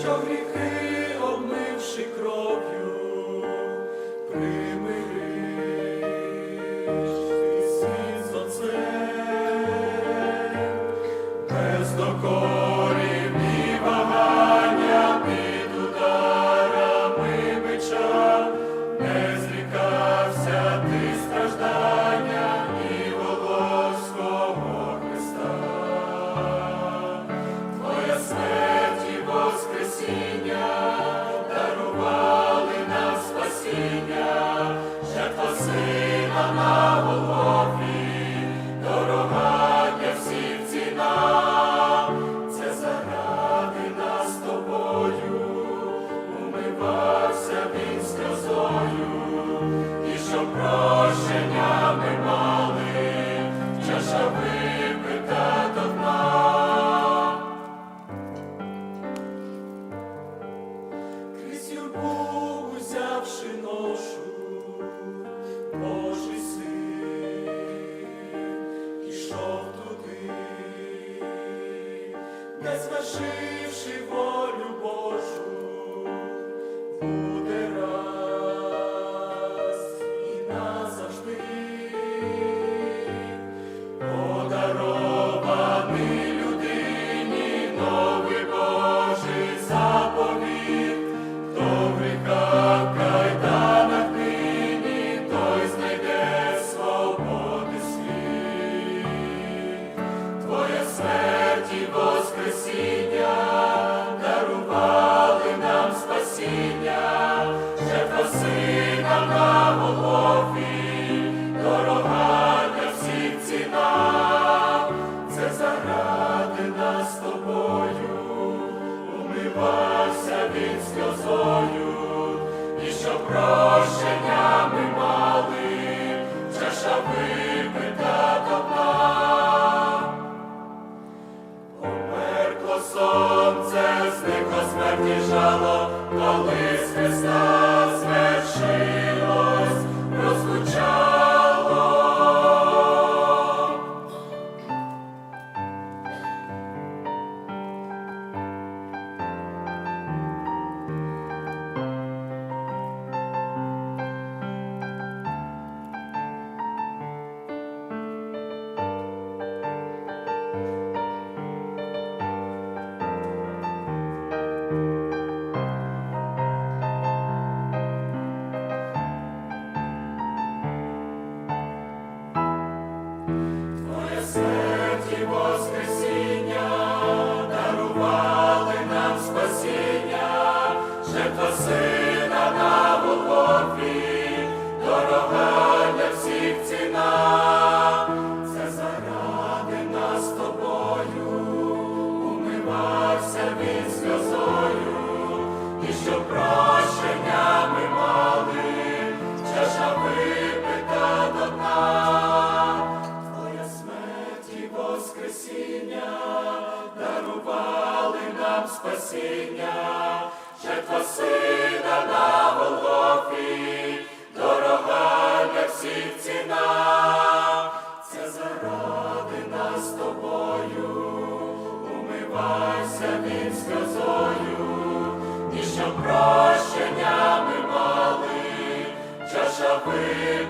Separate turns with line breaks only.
що гріхи обмивши кров'ю. прошеннями. зливався він сльозою, що прощення ми мали, чаша випита одна. Померкло сонце, зникло смерті жало, коли. Воскресіння дарували нам спасіння, жертва сина на Голгофі, дорога для всіх ціна, це заради нас тобою, умивайся від сльозою, і щоб прощення ми мали, чаша ви.